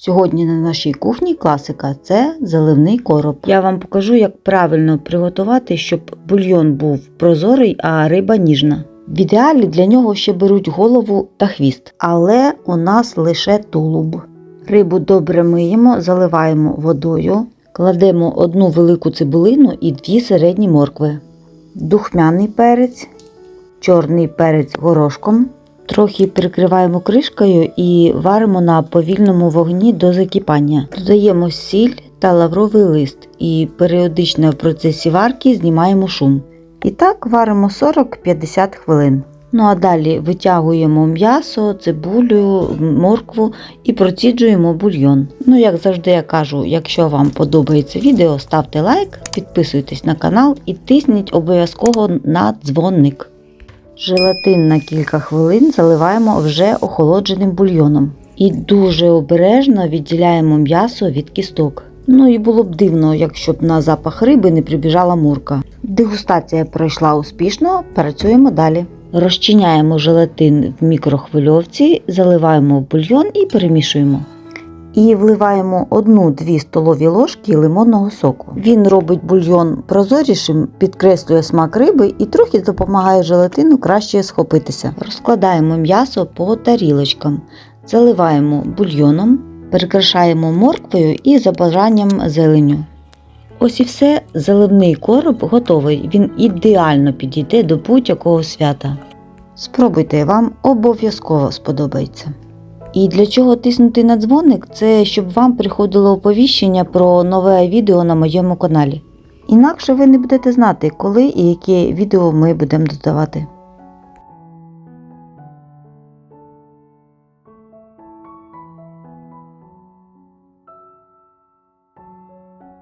Сьогодні на нашій кухні класика це заливний короб. Я вам покажу, як правильно приготувати, щоб бульйон був прозорий, а риба ніжна. В ідеалі для нього ще беруть голову та хвіст, але у нас лише тулуб. Рибу добре миємо, заливаємо водою, кладемо одну велику цибулину і дві середні моркви, духмяний перець, чорний перець горошком. Трохи прикриваємо кришкою і варимо на повільному вогні до закипання. Додаємо сіль та лавровий лист і періодично в процесі варки знімаємо шум. І так варимо 40-50 хвилин. Ну а далі витягуємо м'ясо, цибулю, моркву і проціджуємо бульйон. Ну, як завжди я кажу, якщо вам подобається відео, ставте лайк, підписуйтесь на канал і тисніть обов'язково на дзвоник. Желатин на кілька хвилин заливаємо вже охолодженим бульйоном. І дуже обережно відділяємо м'ясо від кісток. Ну і було б дивно, якщо б на запах риби не прибіжала мурка. Дегустація пройшла успішно, працюємо далі. Розчиняємо желатин в мікрохвильовці, заливаємо в бульйон і перемішуємо. І вливаємо 1-2 столові ложки лимонного соку. Він робить бульйон прозорішим, підкреслює смак риби і трохи допомагає желатину краще схопитися. Розкладаємо м'ясо по тарілочкам, заливаємо бульйоном, перекрашаємо морквою і за бажанням зеленю. Ось і все, заливний короб готовий. Він ідеально підійде до будь-якого свята. Спробуйте, вам обов'язково сподобається. І для чого тиснути на дзвоник? Це щоб вам приходило оповіщення про нове відео на моєму каналі. Інакше ви не будете знати, коли і яке відео ми будемо додавати.